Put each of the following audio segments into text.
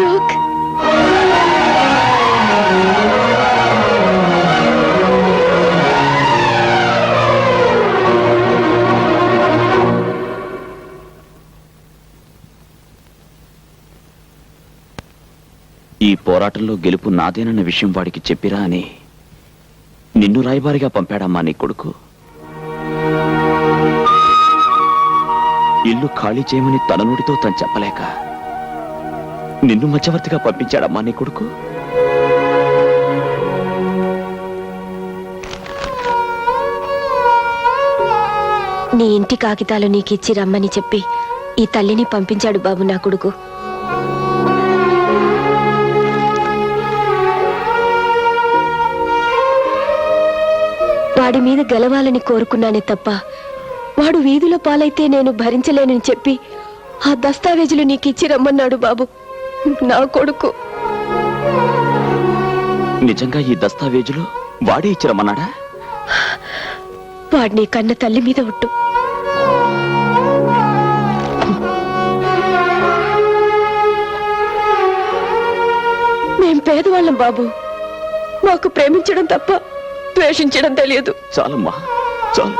అశోక్ ఈ పోరాటంలో గెలుపు నాదేనన్న విషయం వాడికి చెప్పిరా అని నిన్ను రాయబారిగా పంపాడమ్మా నీ కొడుకు. ఇల్లు ఖాళీ చేయమని తన నోటితో తను చెప్పలేక నిన్ను మధ్యవర్తిగా పంపించాడమ్మా నీ కొడుకు. నీ ఇంటి కాగితాలు నీకిచ్చి రమ్మని చెప్పి ఈ తల్లిని పంపించాడు బాబు నా కొడుకు. వాడి మీద గెలవాలని కోరుకున్నానే తప్ప వాడు వీధుల పాలైతే నేను భరించలేనని చెప్పి ఆ దస్తావేజులు నీకిచ్చి రమ్మన్నాడు బాబు. నా కొడుకు. నిజంగా ఈ దస్తావేజులు వాడే ఇచ్చిరమ్మన్నాడా? వాడిని కన్న తల్లి మీద ఉట్టు మేం పేదవాళ్ళం బాబు. మాకు ప్రేమించడం తప్ప ద్వేషించడం తెలియదు. చాలమ్మా చాలు.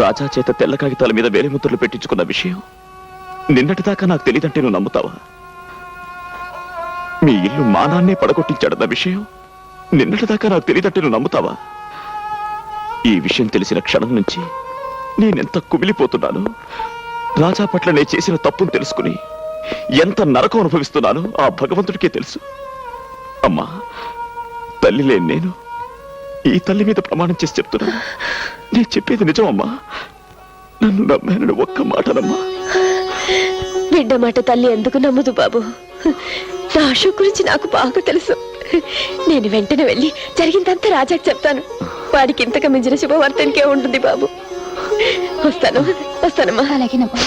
రాజా చేత తెల్ల కాగితాల మీద వేలిముద్రలు పెట్టించుకున్న విషయం నిన్నటిదాకా నాకు తెలియదంటే నువ్వు నమ్ముతావా? మీ ఇల్లు మానాన్నే పడగొట్టించాడన్న విషయం నిన్నటిదాకా నాకు తెలియదంటే నువ్వు నమ్ముతావా? ఈ విషయం తెలిసిన క్షణం నుంచి నేనెంత కుమిలిపోతున్నాను రాజా పట్ల నేను చేసిన తప్పును తెలుసుకుని ఎంత నరకం అనుభవిస్తున్నానో ఆ భగవంతుడికే తెలుసు. అమ్మా తల్లి లేని నేను ఈ తల్లి మీద ప్రమాణం చేసి చెప్తున్నా. నేను చెప్పేది నిజమమ్మా. నన్ను నమ్మానని ఒక్క మాటనమ్మా. బిడ్డ మాట తల్లి ఎందుకు నమ్మదు బాబు? నా అశోక్ గురించి నాకు బాగా తెలుసు. నేను వెంటనే వెళ్ళి జరిగిందంతా రాజాకి చెప్తాను. వాడికి ఇంతకు మించిన శుభవార్తనికే ఉంటుంది బాబు. వస్తాను వస్తానమ్మా అలాగేనమ్మా